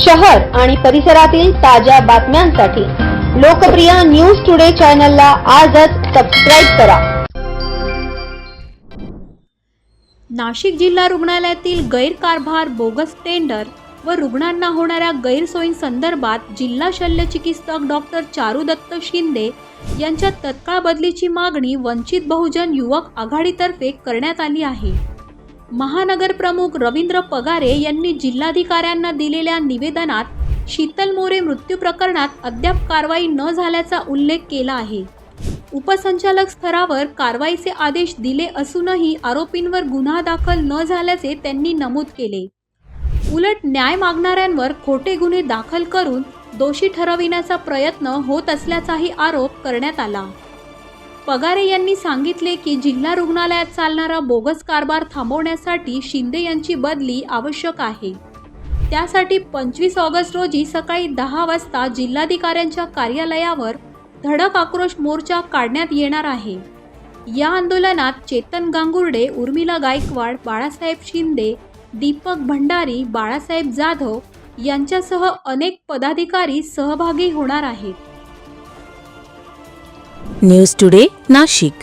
शहर आणि परिसरातील ताज्या बातम्यांसाठी लोकप्रिय न्यूज टुडे चॅनलला आजच सबस्क्राईब करा. नाशिक जिल्हा रुग्णालयातील गैरकारभार बोगस टेंडर व रुग्णांना होणाऱ्या गैरसोयींसंदर्भात जिल्हा शल्य चिकित्सक डॉक्टर चारुदत्त शिंदे यांच्या तत्काळ बदलीची मागणी वंचित बहुजन युवक आघाडीतर्फे करण्यात आली आहे. महानगर प्रमुख रवींद्र पगारे यांनी जिल्हाधिकाऱ्यांना दिलेल्या निवेदनात शीतल मोरे मृत्यू प्रकरणात अद्याप कारवाई न झाल्याचा उल्लेख केला आहे. उपसंचालक स्तरावर कारवाईचे आदेश दिले असूनही आरोपींवर गुन्हा दाखल न झाल्याचे त्यांनी नमूद केले. उलट न्याय मागणाऱ्यांवर खोटे गुन्हे दाखल करून दोषी ठरविण्याचा प्रयत्न होत असल्याचाही आरोप करण्यात आला. पगारे यांनी सांगितले की जिल्हा रुग्णालयात चालणारा बोगस कारभार थांबवण्यासाठी शिंदे यांची बदली आवश्यक आहे. त्यासाठी पंचवीस ऑगस्ट रोजी सकाळी दहा वाजता जिल्हाधिकाऱ्यांच्या कार्यालयावर धडक आक्रोश मोर्चा काढण्यात येणार आहे. या आंदोलनात चेतन गांगुर्डे उर्मिला गायकवाड बाळासाहेब शिंदे दीपक भंडारी बाळासाहेब जाधव यांच्यासह अनेक पदाधिकारी सहभागी होणार आहेत. News today Nashik